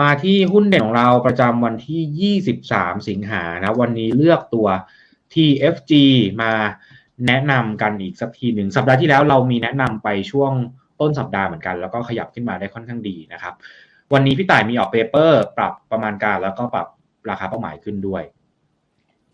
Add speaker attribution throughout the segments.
Speaker 1: มาที่หุ้นเด่นของเราประจำวันที่ 23 สิงหานะ วันนี้เลือกตัว TFG มาแนะนำกันอีกสักทีหนึ่งสัปดาห์ที่แล้วเรามีแนะนำไปช่วงต้นสัปดาห์เหมือนกัน แล้วก็ขยับขึ้นมาได้ค่อนข้างดีนะครับ วันนี้พี่ต่ายมีออกเปเปอร์ ปรับประมาณการแล้วก็ปรับราคาเป้าหมายขึ้นด้วย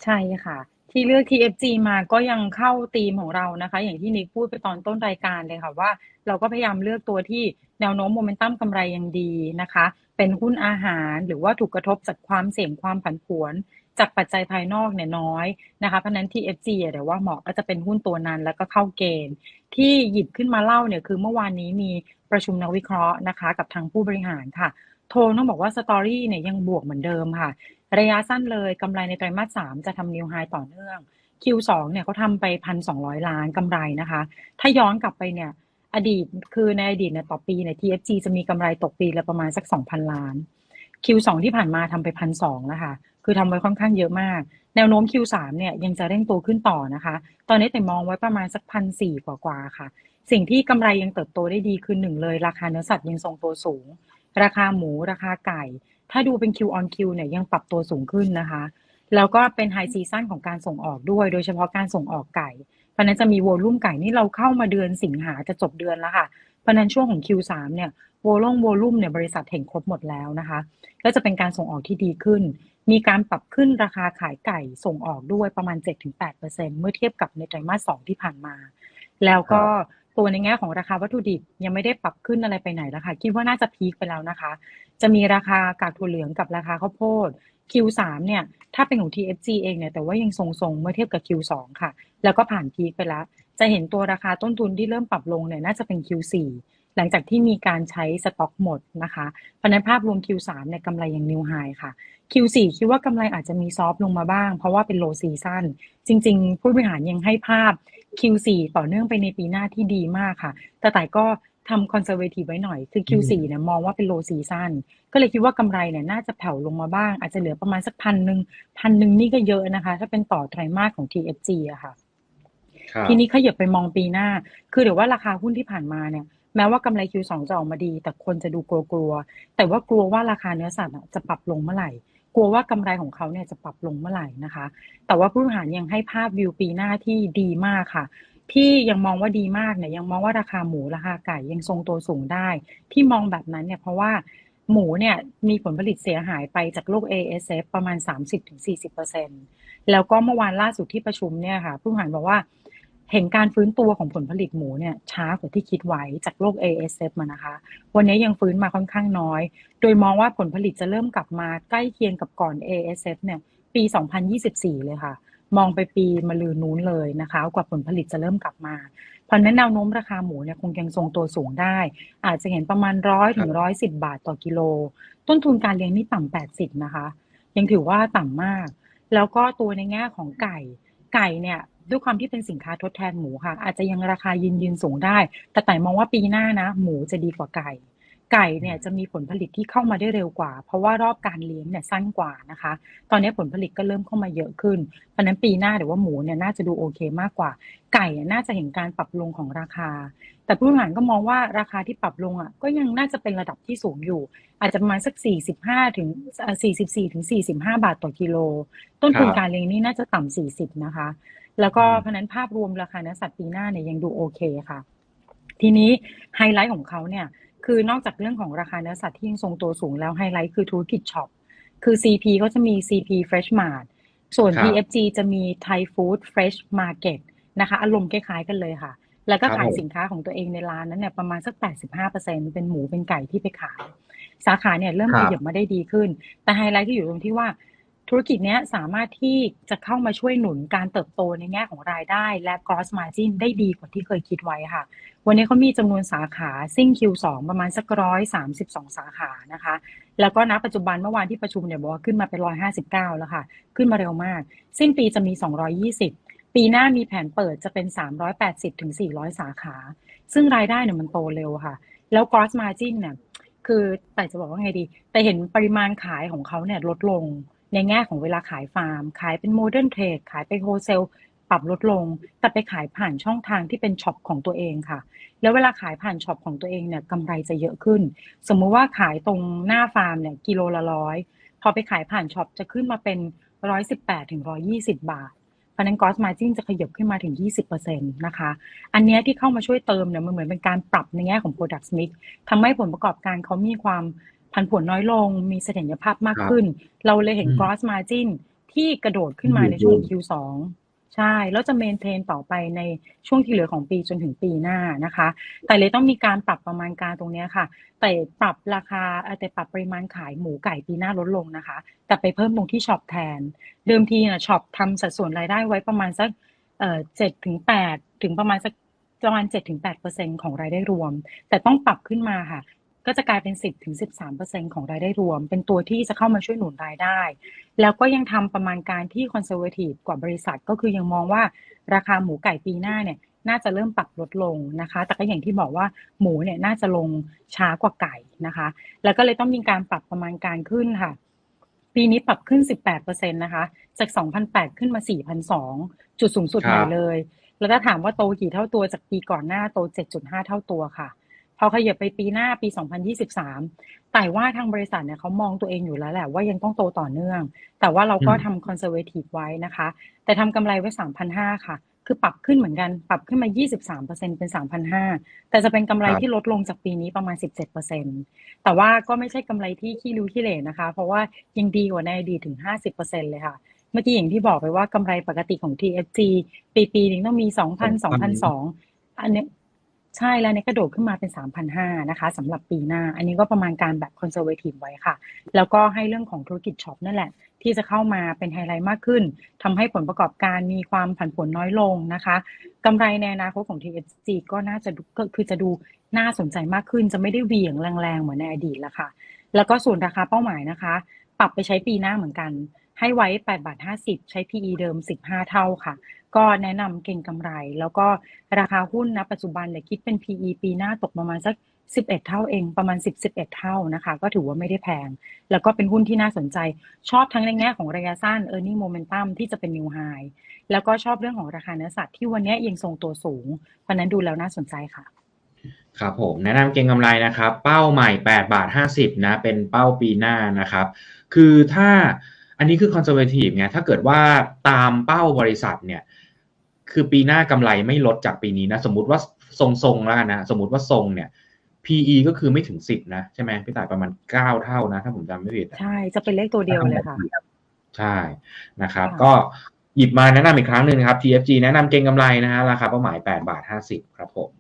Speaker 2: ใช่ค่ะ ที่เลือก TFG มาก็ยังเข้าธีมของเรานะคะ อย่างที่นิกพูดไปตอนต้นรายการเลยค่ะว่า เราก็พยายามเลือกตัวที่แนวโน้มโมเมนตัมกำไรยังดีนะคะ เป็นหุ้นอาหารหรือว่าถูกกระทบจากความเสี่ยงความผันผวน จากปัจจัยภายนอกเนี่ยน้อยนะคะเพราะนั้น TFG เดี๋ยวว่าเหมาะก็จะเป็นหุ้นตัวนั้นแล้วก็เข้าเกณฑ์ ที่หยิบขึ้นมาเล่าเนี่ยคือเมื่อวานนี้มีประชุมนักวิเคราะห์นะคะ กับทางผู้บริหารค่ะ โทนต้องบอกว่าสตอรี่เนี่ยยังบวกเหมือนเดิมค่ะ ระยะสั้นเลยกำไรในไตรมาสสามจะทำนิวไฮต่อเนื่อง Q2 เนี่ยเขาทำไปพันสองร้อยล้านกำไรนะคะ ถ้าย้อนกลับไปเนี่ย อดีตคือในอดีตเนี่ยต่อปีเนี่ย TFG จะมีกำไรตกปีละประมาณสัก 2,000 ล้าน Q2 ที่ผ่านมาทำไปพันสองนะคะคือทำไว้ค่อนข้างเยอะมาก แนวโน้ม Q3 เนี่ยยังจะเร่งตัวขึ้นต่อนะคะ ตอนนี้แต่มองไว้ประมาณสักพันสี่กว่าๆค่ะ สิ่งที่กำไรยังเติบโตได้ดีคือหนึ่งเลย ราคาเนื้อสัตว์ยังทรงตัวสูง ราคาหมูราคาไก่ ถ้าดูเป็น Q on Q เนี่ยยังปรับตัวสูงขึ้นนะคะ แล้วก็เป็นไฮซีซั่นของการส่งออกด้วย โดยเฉพาะการส่งออกไก่ เพราะนั้นจะมีโวลุ่มไก่นี่เราเข้ามาเดือนสิงหาจะจบเดือนแล้วค่ะ เพราะนั้นช่วงของ Q3 เนี่ยโวลุ่มโวลุ่มเนี่ยบริษัทเห็นครบหมดแล้วนะคะ ก็จะเป็นการส่งออกที่ดีขึ้น มีการปรับขึ้นราคาขายไก่ส่งออกด้วยประมาณ 7-8%เมื่อเทียบกับในไตรมาส2ที่ผ่านมา แล้วก็ ตัวในแง่ของราคาวัตถุดิบยังไม่ได้ปรับขึ้นอะไรไปไหนแล้วค่ะ คิดว่าน่าจะพีคไปแล้วนะคะ จะมีราคากากถั่วเหลืองกับราคาข้าวโพด Q3 เนี่ยถ้าเป็นของ TFG เองเนี่ยแต่ว่ายังทรงๆเมื่อเทียบกับ Q2 ค่ะ แล้วก็ผ่านพีคไปแล้ว จะเห็นตัวราคาต้นทุนที่เริ่มปรับลงเนี่ยน่าจะเป็น Q4 หลังจากที่มีการใช้สต็อกหมดนะคะเพราะนั้นภาพรวม Q3 เนี่ยกำไรยังนิวไฮค่ะ Q4 คิดว่ากำไรอาจจะมีซอฟลงมาบ้าง เพราะว่าเป็นโลซีซั o นจริง ๆ ผู้บริหารยังให้ภาพ Q4 ต่อเนื่องไปในปีหน้าที่ดีมากค่ะ แต่แต่ก็ทำคอนเซอร์เวทีฟไว้หน่อย คือ Q4 เนี่ยมองว่าเป็นโลซีซั o นก็เลยคิดว่ากำไรเนี่ยน่าจะแผ่วลงมาบ้าง อาจจะเหลือประมาณสักพันหนึ่งพันหนึ่งนี่ก็เยอะนะคะ ถ้าเป็นต่อไตรมาสของ TFG อะค่ะ ทีนี้ขยับไปมองปีหน้า คือเดี๋ยวว่าราคาหุ้นที่ผ่านมาเนี่ยแม้ว่ากำไร Q2 จะออกมาดี แต่คนจะดูกลัวๆ แต่ว่ากลัวว่าราคาเนื้อสัตว์จะปรับลงเมื่อไหร่ กลัวว่ากำไรของเขาเนี่ยจะปรับลงเมื่อไหร่นะคะ แต่ว่าผู้บริหารยังให้ภาพวิวปีหน้าที่ดีมากค่ะ ที่ยังมองว่าดีมากเนี่ยยังมองว่าราคาหมูราคาไก่ยังทรงตัวสูงได้ ที่มองแบบนั้นเนี่ยเพราะว่าหมูเนี่ยมีผลผลิตเสียหายไปจากโรค ASF ประมาณ 30-40%แล้วก็เมื่อวานล่าสุดที่ประชุมเนี่ยค่ะ ผู้บริหารบอกว่า เห็นการฟื้นตัวของผลผลิตหมูเนี่ยช้ากว่าที่คิดไว้จากโรค ASF มานะคะ วันนี้ยังฟื้นมาค่อนข้างน้อย โดยมองว่าผลผลิตจะเริ่มกลับมาใกล้เคียงกับก่อน ASF เนี่ยปี 2024 เลยค่ะ มองไปปีมาลืนนู้นเลยนะคะ กว่าผลผลิตจะเริ่มกลับมา เพราะนั้นแนวโน้มราคาหมูเนี่ยคงยังทรงตัวสูงได้ อาจจะเห็นประมาณร้อยถึงร้อยสิบาทต่อกิโล ต้นทุนการเลี้ยงนี่ต่ำแปดสิบนะคะ ยังถือว่าต่ำมาก แล้วก็ตัวในแง่ของไก่ไก่เนี่ย ด้วยความที่เป็นสินค้าทดแทนหมูค่ะ อาจจะยังราคายืนยืนสูงได้ แต่แต่มองว่าปีหน้านะ หมูจะดีกว่าไก่ ไก่เนี่ยจะมีผลผลิตที่เข้ามาได้เร็วกว่า เพราะว่ารอบการเลี้ยงเนี่ยสั้นกว่านะคะ ตอนนี้ผลผลิตก็เริ่มเข้ามาเยอะขึ้น เพราะนั้นปีหน้าหรือว่าหมูเนี่ยน่าจะดูโอเคมากกว่า ไก่น่าจะเห็นการปรับลงของราคา แต่ผู้บริหารก็มองว่าราคาที่ปรับลงอะก็ยังน่าจะเป็นระดับที่สูงอยู่ อาจจะประมาณสัก 45 ถึง 44 ถึง 45 บาทต่อกิโล ต้นทุนการเลี้ยงนี่น่าจะต่ำ40 นะคะ แล้วก็เพราะนั้นภาพรวมราคาเนื้อสัตว์ปีหน้าเนี่ยยังดูโอเคค่ะ ทีนี้ไฮไลท์ของเขาเนี่ยคือนอกจากเรื่องของราคาเนื้อสัตว์ที่ยังทรงตัวสูงแล้วไฮไลท์คือธุรกิจช็อปคือ CP ก็จะมี CP Fresh Mart ส่วน TFG จะมี Thai Food Fresh Market นะคะอารมณ์คล้ายๆกันเลยค่ะ แล้วก็ขายสินค้าของตัวเองในร้านนั้นเนี่ยประมาณสัก 85%เป็นหมูเป็นไก่ที่ไปขาย สาขาเนี่ยเริ่มขยับมาได้ดีขึ้น แต่ไฮไลท์ที่อยู่ตรงที่ว่า ธุรกิจนี้สามารถที่จะเข้ามาช่วยหนุนการเติบโตในแง่ของรายได้ และ gross margin ได้ดีกว่าที่เคยคิดไว้ค่ะ วันนี้เขามีจำนวนสาขาซิ่ง Q2 ประมาณสักร้อยสามสิบสองสาขานะคะ แล้วก็ณปัจจุบันเมื่อวานที่ประชุมเนี่ยบอกว่าขึ้นมาเป็นร้อยห้าสิบเก้าแล้วค่ะ ขึ้นมาเร็วมาก สิ้นปีจะมีสองร้อยี่สิบปีหน้ามีแผนเปิดจะเป็นสามร้อยแปดสิบถึงสี่ร้อยสาขา ซึ่งรายได้เนี่ยมันโตเร็วค่ะ แล้ว gross margin เนี่ยคือแต่จะบอกว่าไงดี แต่เห็นปริมาณขายของเขาเนี่ยลดลง ในแง่ของเวลาขายฟาร์ม ขายเป็นโมเดิร์นเทรดขายเป็นโฮเซลปรับลดลง แต่ไปขายผ่านช่องทางที่เป็นช็อปของตัวเองค่ะ แล้วเวลาขายผ่านช็อปของตัวเองเนี่ยกำไรจะเยอะขึ้น สมมุติว่าขายตรงหน้าฟาร์มเนี่ยกิโลละร้อยพอไปขายผ่านช็อปจะขึ้นมาเป็นร้อยสิบแปดถึงร้อยี่สิบาทเพราะนั้นกอสมาจินจะขยับขึ้นมาถึง 20%นะคะ อันเนี้ยที่เข้ามาช่วยเติมเนี่ยมันเหมือนเป็นการปรับในแง่ของ product mix ทำให้ผลประกอบการเขามีความ ผันผวนน้อยลงมีเสถียรภาพมากขึ้น เราเลยเห็น
Speaker 1: อืม
Speaker 2: gross margin ที่กระโดดขึ้นมาในช่วง Q2 ใช่ แล้วจะเมนเทนต่อไปในช่วงที่เหลือของปีจนถึงปีหน้านะคะ แต่เลยต้องมีการปรับประมาณการตรงเนี้ยค่ะ แต่ปรับราคาเอ่อแต่ปรับปริมาณขายหมูไก่ปีหน้าลดลงนะคะ แต่ไปเพิ่มตรงที่ช็อปแทน เดิมทีนะช็อปทำสัดส่วนรายได้ไว้ประมาณสักเอ่อเจ็ดถึงแปดถึงประมาณสักประมาณเจ็ดถึงแปดเปอร์เซ็นของรายได้รวม แต่ต้องปรับขึ้นมาค่ะ ก็จะกลายเป็นสิบถึงสิบสามเปอร์เซ็นของรายได้รวม เป็นตัวที่จะเข้ามาช่วยหนุนรายได้ แล้วก็ยังทำประมาณการที่คอนเซอร์เวทีฟกว่าบริษัท ก็คือยังมองว่าราคาหมูไก่ปีหน้าเนี่ยน่าจะเริ่มปรับลดลงนะคะ แต่ก็อย่างที่บอกว่าหมูเนี่ยน่าจะลงช้ากว่าไก่นะคะ แล้วก็เลยต้องมีการปรับประมาณการขึ้นค่ะ ปีนี้ปรับขึ้น 18%นะคะ จาก 2,008 ขึ้นมา 4,002 จุดสูงสุด
Speaker 1: ครับ
Speaker 2: ใหม่เลย แล้วถ้าถามว่าโตกี่เท่าตัวจากปีก่อนหน้าโต 7.5 เท่าตัวค่ะพ อขยับไปปีหน้าปี 2023 แต่ว่าทางบริษัทเนี่ยเขามองตัวเองอยู่แล้วแหละว่ายังต้องโตต่อเนื่อง แต่ว่าเราก็
Speaker 1: อืม
Speaker 2: ทำคอนเซอร์เวทีฟไว้นะคะ แต่ทำกำไรไว้ 3,500 ค่ะ คือปรับขึ้นเหมือนกัน ปรับขึ้นมา 23%เป็น 3,500 แต่จะเป็นกำไร
Speaker 1: ครับ
Speaker 2: ที่ลดลงจากปีนี้ประมาณ 17%แต่ว่าก็ไม่ใช่กำไรที่ขี้ริ้วขี้เหร่นะคะ เพราะว่ายังดีกว่าในอดีตถึง 50%เลยค่ะเมื่อกี้อย่างที่บอกไปว่ากำไรปกติของ TFG ปีปีหนึงต้องมี 2,000 2,200อันเนี้ย ใช่แล้วเนี่ยกระโดดขึ้นมาเป็น 3,500นะคะสำหรับปีหน้า อันนี้ก็ประมาณการแบบคอนเซอร์เวทีฟไว้ค่ะ แล้วก็ให้เรื่องของธุรกิจช็อปนั่นแหละ ที่จะเข้ามาเป็นไฮไลท์มากขึ้นทำให้ผลประกอบการมีความผันผวนน้อยลงนะคะกำไรในอนาคตของ TFG ก็น่าจะก็คือจะดูน่าสนใจมากขึ้น จะไม่ได้เหวี่ยงแรงๆเหมือนในอดีตแล้วค่ะ แล้วก็ส่วนราคาเป้าหมายนะคะ ปรับไปใช้ปีหน้าเหมือนกัน ให้ไว้8บาท50 ใช้ PE เดิม 15 เท่าค่ะ ก็แนะนำเก่งกำไร แล้วก็ราคาหุ้นณปัจจุบันเนี่ยคิดเป็น PE ปีหน้าตกประมาณสัก 11 เท่าเองประมาณ 10 11 เท่านะคะ ก็ถือว่าไม่ได้แพง แล้วก็เป็นหุ้นที่น่าสนใจ ชอบทั้งในแง่ของระยะสั้น e a r n i n g momentum ที่จะเป็น new high แล้วก็ชอบเรื่องของราคาเนื้อสัตว์ที่วันนี้ยังทรงตัวสูง เพราะฉะนั้นดูแล้วน่าสนใจค่ะ
Speaker 1: ครับผมแนะนำเก็งกำไรนะครับ เป้าใหม่8บาท50นะเป็นเป้าปีหน้านะครับ คือถ้าอันนี้คือคอนเซอร์เวทีฟไงถ้าเกิดว่าตามเป้าบริษัทเนี่ย คือปีหน้ากำไรไม่ลดจากปีนี้นะ สมมุติว่าทรงๆแล้วกันนะ สมมติว่าทรงเนี่ย PE ก็คือไม่ถึง10นะใช่ไหมพี่ต่ายประมาณ9เท่านะ ถ้าผมจำไม่ผิดอะ
Speaker 2: ใช่ จะเป็นเลขตัวเดียวเลยค่ะ
Speaker 1: ใช่นะครับ
Speaker 2: ค่ะ
Speaker 1: ก็หยิบมาแนะนำอีกครั้งหนึ่งนะครับ TFG แนะนำเก็งกำไรนะฮะราคาเป้าหมาย8บาท50 ครับผม